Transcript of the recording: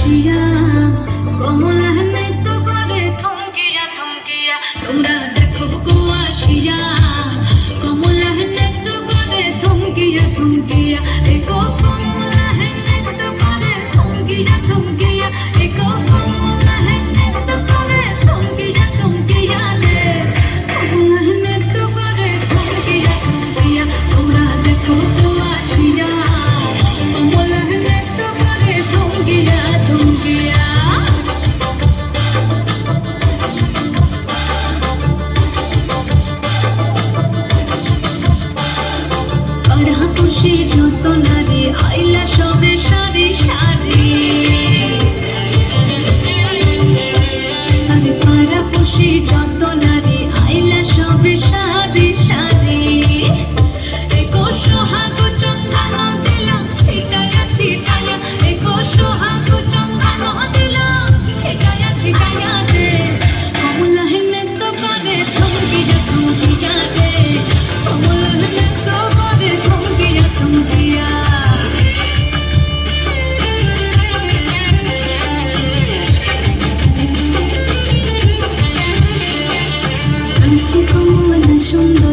需要。রাতুষে যত নারী আইলা সবে সারি সারি। mundo.